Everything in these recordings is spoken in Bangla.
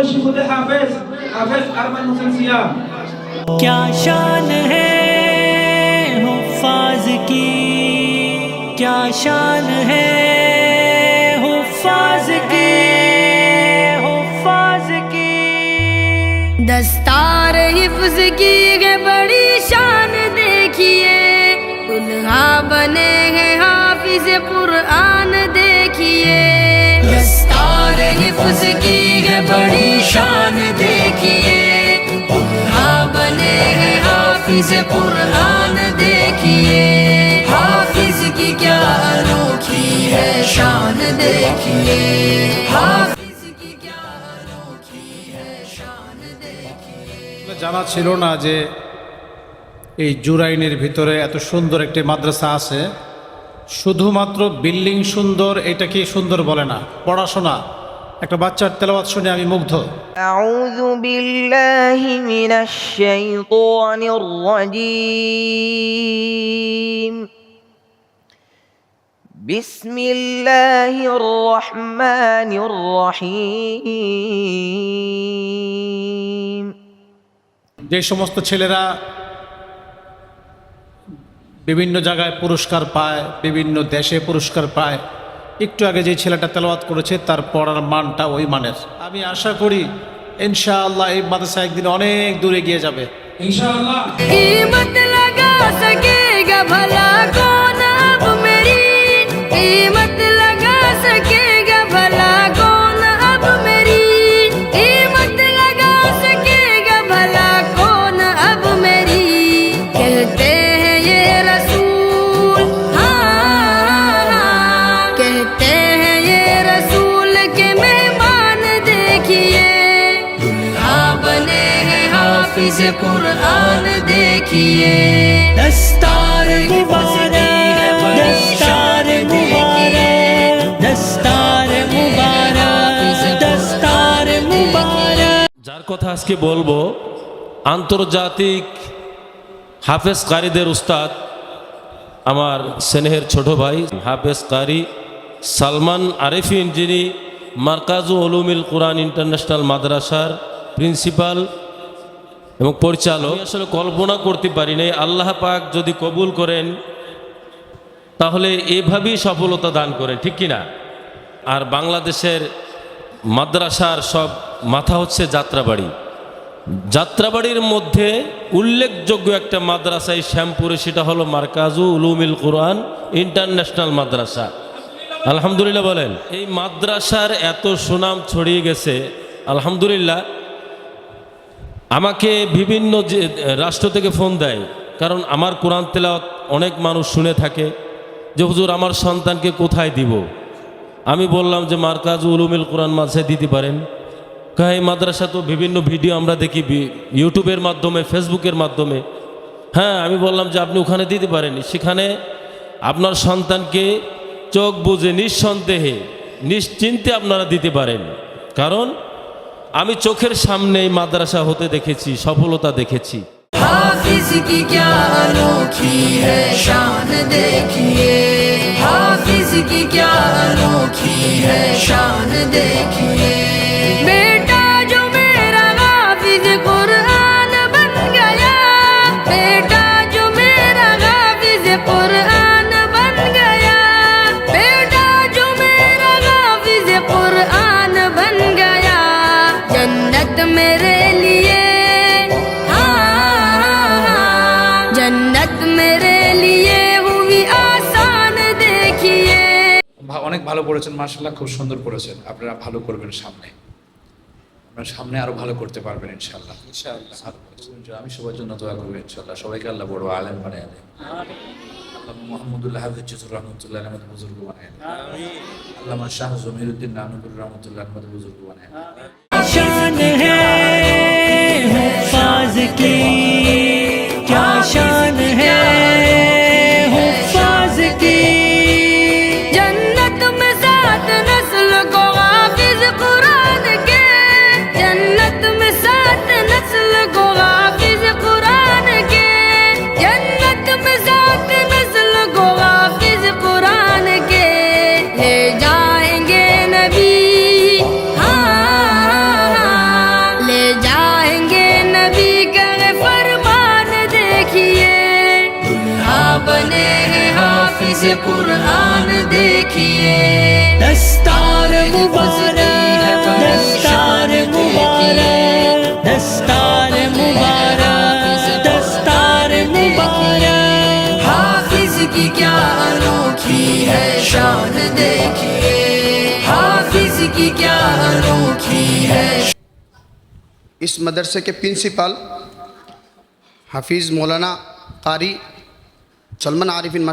पेश खुद हाफिज हाफिज अरमन हुसैन क्या शान है हुफाज की? क्या शान है हुफाज की? हुफाज की? दस्तार हिफ्ज की है बड़ी शान देखिए। दुल्हा बने हैं हाफिज पुरान देखिए। दस्तार हिफ्ज की है हाफिज कुरान देखिए हाफिज की क्या अनोखी है शान देखिए हाफिज की क्या अनोखी है शान देखिए জানা ছিল না যে এই জুরাইনের ভিতরে এত সুন্দর একটি মাদ্রাসা আছে শুধুমাত্র বিল্ডিং সুন্দর এটা কি সুন্দর বলে না পড়াশোনা একটা বাচ্চার তেলাবাদ শুনে আমি মুগ্ধ। আউযু বিল্লাহি মিনাশ শাইতানির রাজীম। বিসমিল্লাহির রহমানির রহিম। যে সমস্ত ছেলেরা বিভিন্ন জায়গায় পুরস্কার পায় বিভিন্ন দেশে পুরস্কার পায় একটু আগে যে ছেলেটা তেলাওয়াত করেছে তার পড়ার মানটা ওই মানের। আমি আশা করি ইনশাআল্লাহ এই মাদ্রাসা একদিন অনেক দূরে গিয়ে যাবে। ইনশাআল্লাহ। হাফিজ কুরআন দেখিয়ে। দস্তার মুবারক। যার কথা আজকে বলব আন্তর্জাতিক হাফেজ কারিদের উস্তাদ আমার স্নেহের ছোট ভাই হাফেজ কারি সালমান আরিফিন যিনি মার্কাজু উলুমিল কোরআন ইন্টারন্যাশনাল মাদ্রাসার প্রিন্সিপাল। এবং পরিচালক আসলে কল্পনা করতে পারি নাই, আল্লাহ পাক যদি কবুল করেন, তাহলে এভাবেই সফলতা দান করেন ঠিক কিনা? আর বাংলাদেশের মাদ্রাসার সব মাথা হচ্ছে যাত্রাবাড়ি। যাত্রাবাড়ির মধ্যে উল্লেখযোগ্য একটা মাদ্রাসা, এই শ্যামপুরে, সেটা হলো মার্কাজু উলুমিল কোরআন ইন্টারন্যাশনাল মাদ্রাসা। আলহামদুলিল্লাহ বলেন, এই মাদ্রাসার এত সুনাম ছড়িয়ে গেছে, আলহামদুলিল্লাহ আমাকে বিভিন্ন যে রাষ্ট্র থেকে ফোন দেয়। কারণ আমার কোরআন তেলাওয়াত অনেক মানুষ শুনে থাকে যে, হুজুর, আমার সন্তানকে কোথায় দিব? আমি বললাম যে, মার্কাজ উলুমিল কোরআন মাঝে দিতে পারেন। কাহা, মাদ্রাসা তো বিভিন্ন ভিডিও আমরা দেখি ইউটিউবের মাধ্যমে, ফেসবুকের মাধ্যমে। হ্যাঁ আমি বললাম যে, আপনি ওখানে দিতে পারেন। সেখানে আপনার সন্তানকে চোখ বুঝে নিঃসন্দেহে, নিশ্চিন্তে আপনারা দিতে পারেন। কারণ আমি চোখের সামনে এই মাদ্রাসা হতে দেখেছি সফলতা দেখেছি हाफिज की क्या अनोखी है शान देखिए हाफिज की क्या अनोखी है शान देखिए ভালো পড়েছেন মার্শাল্লাহ খুব সুন্দর পড়েছেন আপনারা ভালো করবেন সামনে। আপনারা সামনে আরও ভালো করতে পারবেন ইনশাল্লাহ ইনশাআল্লাহ। আমি সবার জন্য দোয়া করব ইনশাল্লাহ সবাইকে আল্লাহ বড় আলেম বানিয়ে দেন। মোহাম্মদুল্লাহ হাফিজ চতুর রহমতুল্লাহ আমাদের বুজুর্গ বানিয়ে দেন। আল্লাহ শাহ জমিরুদ্দিন নানুকুর রহমতুল্লাহ আমাদের বুজুর্গ বানিয়ে हाफिज कुरान देखिए दस्तार मुबारक दस्तार मुबारक दस्तार मुबारक दस्तार मुबारक हाफिज की क्या अनोखी है शान देखिए हाफिज की क्या अनोखी है इस मदरसे के प्रिंसिपल हाफिज़ मौलाना कारी सलमान आरिफिन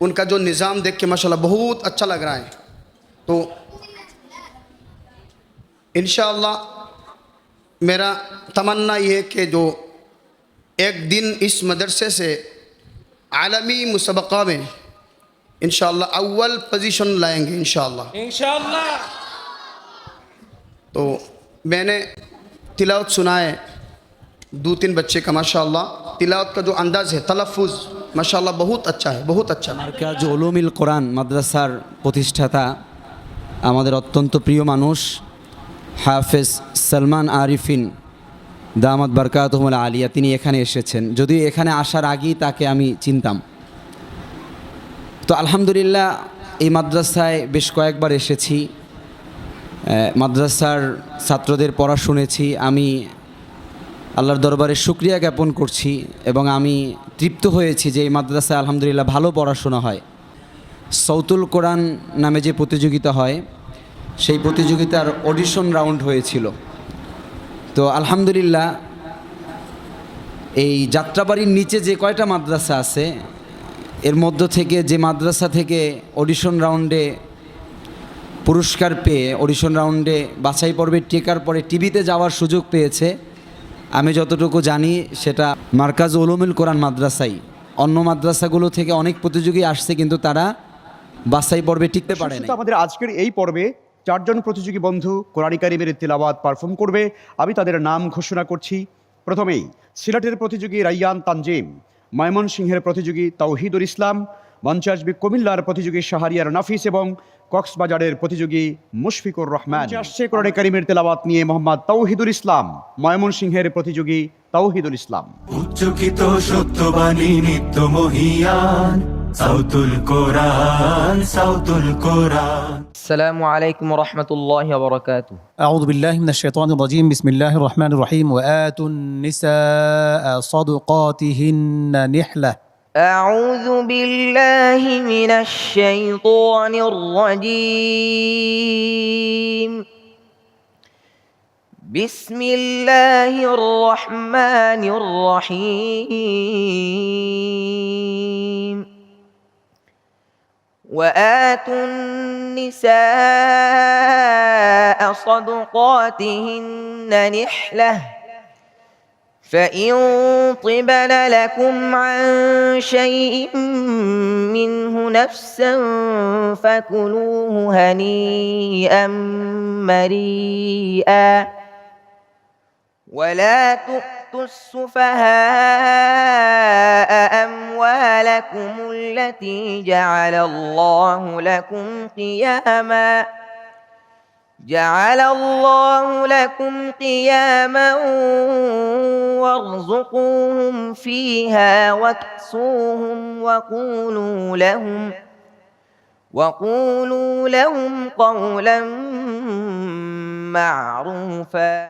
ان کا جو نظام دیکھ کے ماشاءاللہ بہت اچھا لگ رہا ہے۔ تو انشاءاللہ میرا تمنا یہ ہے کہ جو ایک دن اس مدرسے سے عالمی مسابقہ میں انشاءاللہ اول پوزیشن لائیں گے انشاءاللہ۔ انشاءاللہ۔ تو میں نے تلاوت سنا ہے دو تین بچے کا ماشاءاللہ۔ تلاوت کا جو انداز ہے تلفظ۔ माशाल्लाह बहुत अच्छा है बहुत अच्छा মার্কাজ ওলুমিল কোরআন মাদ্রাসার প্রতিষ্ঠাতা আমাদের অত্যন্ত প্রিয় মানুষ হাফেজ সালমান আরিফিন দামাদ বারকাতহমুল আলিয়া তিনি এখানে এসেছেন যদিও এখানে আসার আগেই তাকে আমি চিনতাম তো আলহামদুলিল্লাহ এই মাদ্রাসায় বেশ কয়েকবার এসেছি আহ, মাদ্রাসার ছাত্রদের পড়া শুনেছি আমি আল্লাহর দরবারে শুক্রিয়া জ্ঞাপন করছি এবং আমি তৃপ্ত হয়েছি যে এই মাদ্রাসায় আলহামদুলিল্লাহ ভালো পড়াশোনা হয়। সৌতুল কোরআন নামে যে প্রতিযোগিতা হয়, সেই প্রতিযোগিতার অডিশন রাউন্ড হয়েছিল। তো আলহামদুলিল্লাহ, এই যাত্রাবাড়ির নিচে যে কয়টা মাদ্রাসা আছে, এর মধ্য থেকে যে মাদ্রাসা থেকে অডিশন রাউন্ডে পুরস্কার পেয়ে অডিশন রাউন্ডে বাছাই পর্বে টেকার পরে টিভিতে যাওয়ার সুযোগ পেয়েছে আমি যতটুকু জানি সেটা মার্কাজ উলুমুল কোরআন মাদ্রাসাই। অন্য মাদ্রাসাগুলো থেকে অনেক প্রতিযোগী আসছে কিন্তু তারা বাছাই পর্বে টিকতে পারে না আমাদের আজকের এই পর্বে চারজন প্রতিযোগী বন্ধু কোরআনী কারিমের পারফর্ম করবে। আমি তাদের নাম ঘোষণা করছি। প্রথমেই সিলেটের প্রতিযোগী রাইয়ান তানজিম ময়মনসিংহের প্রতিযোগী তাওহিদুল ইসলাম মঞ্চে আসবে কুমিল্লার প্রতিযোগী শাহরিয়ার নাফিস এবং কক্সবাজারের প্রতিযোগী মুশফিকুর রহমান। আসছে কোরআনে করিমের তেলাবাত নিয়ে মোহাম্মদ তৌহিদুল ইসলাম ময়মনসিংহের প্রতিযোগী তৌহিদুল ইসলাম। উচ্চকিত সত্যবাণী নিত্য মহিয়ান সাউতুল কোরআন সাউতুল কোরআন। আসসালামু আলাইকুম ওয়া রাহমাতুল্লাহি ওয়া বারাকাতুহু। আউযু বিল্লাহি মিনাশ শাইতানির রাজীম বিসমিল্লাহির রহমানির রহিম ওয়া আতুন নিসা সাদাকাতিহিন্না নিহলা। أعوذ بالله من الشيطان الرجيم. بسم الله الرحمن الرحيم. وآتوا النساء صدقاتهن نحلةً فإن طبن لكم عن شيء منه نفسا فكلوه هنيئا مريئا ولا تؤتوا السفهاء أموالكم التي جعل الله لكم قياماً جعل الله لكم قياما وارزقوهم فيها واكسوهم وقولوا لهم وقولوا لهم قولا معروفا.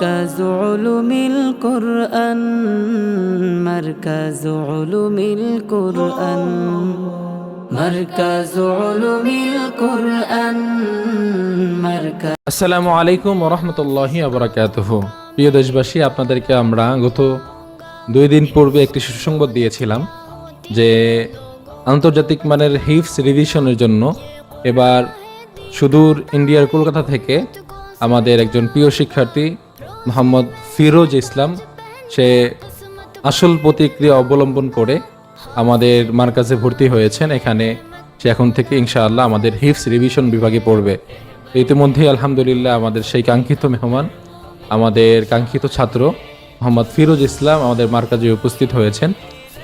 মার্কাজ উলুমিল কোরআন মার্কাজ উলুমিল কোরআন মার্কাজ উলুমিল কোরআন মার্কাজ আসসালামু আলাইকুম ওয়া রাহমাতুল্লাহি ওয়া বারাকাতুহু। প্রিয় দেশবাসী, আপনাদেরকে আমরা গত দুই দিন পূর্বে একটি সুসংবাদ দিয়েছিলাম যে আন্তর্জাতিক মানের হিপস রিভিশনের জন্য এবার সুদূর ইন্ডিয়ার কলকাতা থেকে আমাদের একজন প্রিয় শিক্ষার্থী মোহাম্মদ ফিরোজ ইসলাম, সে আসল প্রতিক্রিয়া অবলম্বন করে আমাদের মার্কাজে ভর্তি হয়েছেন। এখানে সে এখন থেকে ইনশাআল্লাহ আমাদের হিফস রিভিশন বিভাগে পড়বে। ইতিমধ্যেই আলহামদুলিল্লাহ আমাদের সেই কাঙ্ক্ষিত মেহমান, আমাদের কাঙ্ক্ষিত ছাত্র মোহাম্মদ ফিরোজ ইসলাম আমাদের মার্কাজে উপস্থিত হয়েছেন।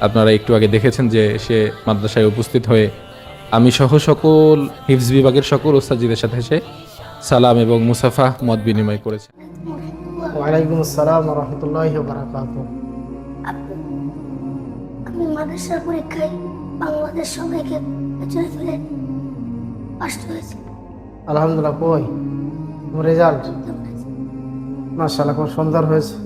আপনারা একটু আগে দেখেছেন যে সে মাদ্রাসায় উপস্থিত হয়ে আমি সহ সকল হিফজ বিভাগের সকল ওস্তাজিদের সাথে সে সালাম এবং মুসাফা মত বিনিময় করেছেন। ওয়ালাইকুম আসসালাম রহমতুল্লাহ বারাকাত। আমি মাদ্রাসার পরীক্ষায় বাংলাদেশ সবাইকে পেছনে ফেলে পাস হয়েছি আলহামদুলিল্লাহ কই? রেজাল্ট মাশাআল্লাহ খুব সুন্দর হয়েছে।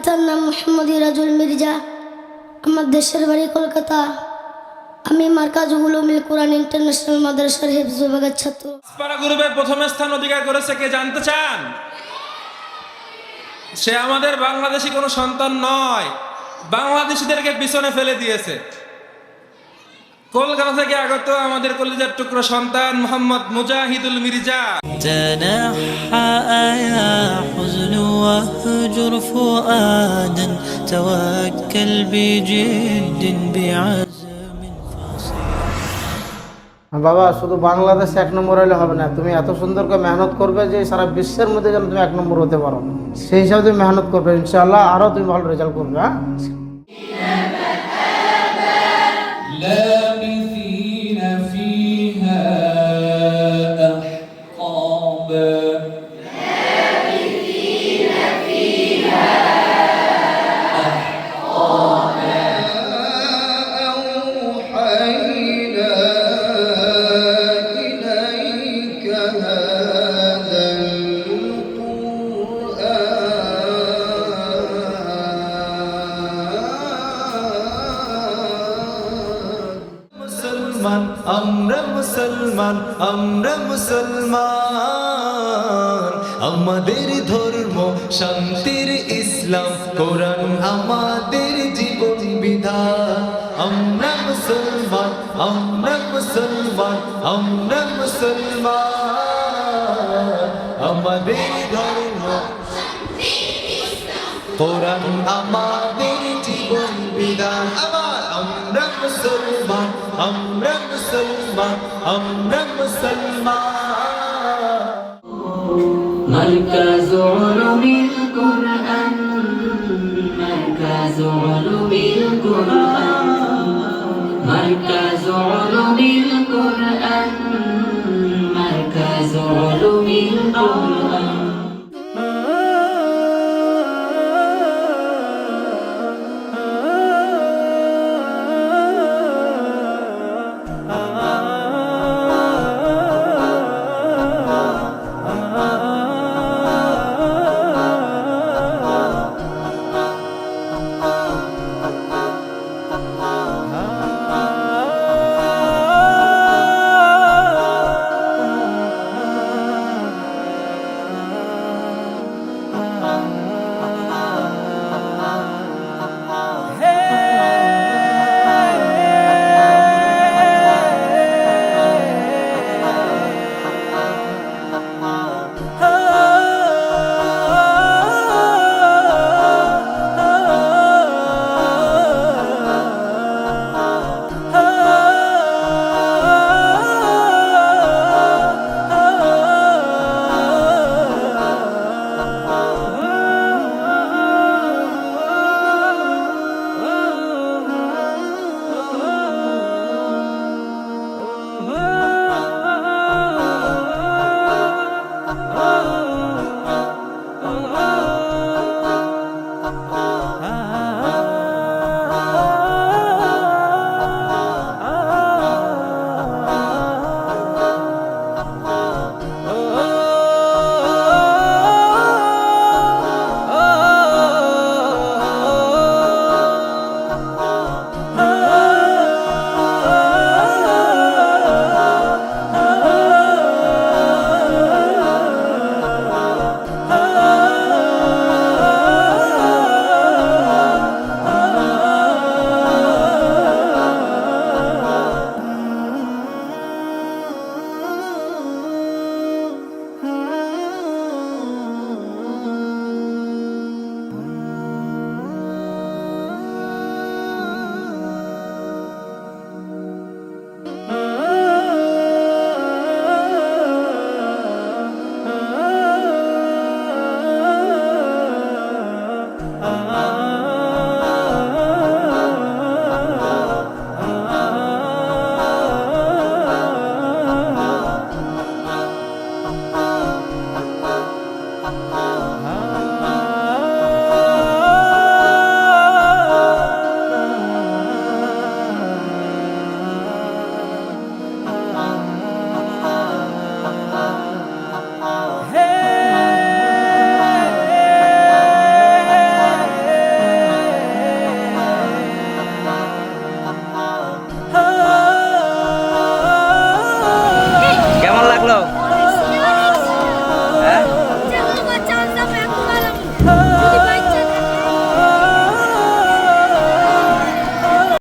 পিতার নাম মোহাম্মদ ইরাজুল মির্জা। আমার দেশের বাড়ি কলকাতা। আমি মার্কাজ উলুমিল কোরআন ইন্টারন্যাশনাল মাদ্রাসার হেফজ বিভাগের ছাত্র। পাড়া গ্রুপে প্রথম স্থান অধিকার করেছে কে জানতে চান? সে আমাদের বাংলাদেশি কোনো সন্তান নয়। বাংলাদেশিদেরকে পিছনে ফেলে দিয়েছে। কলকাতা থেকে আগত আমাদের কলেজের টুকরো সন্তান মোহাম্মদ মুজাহিদুল মির্জা। জানা واهجر فؤادا توكل بجد بعزم বাবা শুধু বাংলাদেশ এক নম্বর হলে হবে না তুমি এত সুন্দর করে মেহনত করবে যে সারা বিশ্বের মধ্যে যেন তুমি এক নম্বর হতে পারো সেই হিসাবে তুমি মেহনত করবে ইনশাআল্লাহ আরও তুমি ভালো রেজাল্ট করবে হ্যাঁ মুসলমান, আমরা মুসলমান আমরা মুসলমান। আমাদের ধর্ম শান্তির ইসলাম, কোরআন আমাদের জীবন বিধান। আমরা মুসলমান আমরা মুসলমান আমরা মুসলমান। আমাদের ধর্ম কোরআন আমাদের আমরা মুসলমান আমরা মুসলমান مركز علوم القرآن مركز علوم القرآن مركز علوم القرآن مركز علوم القرآن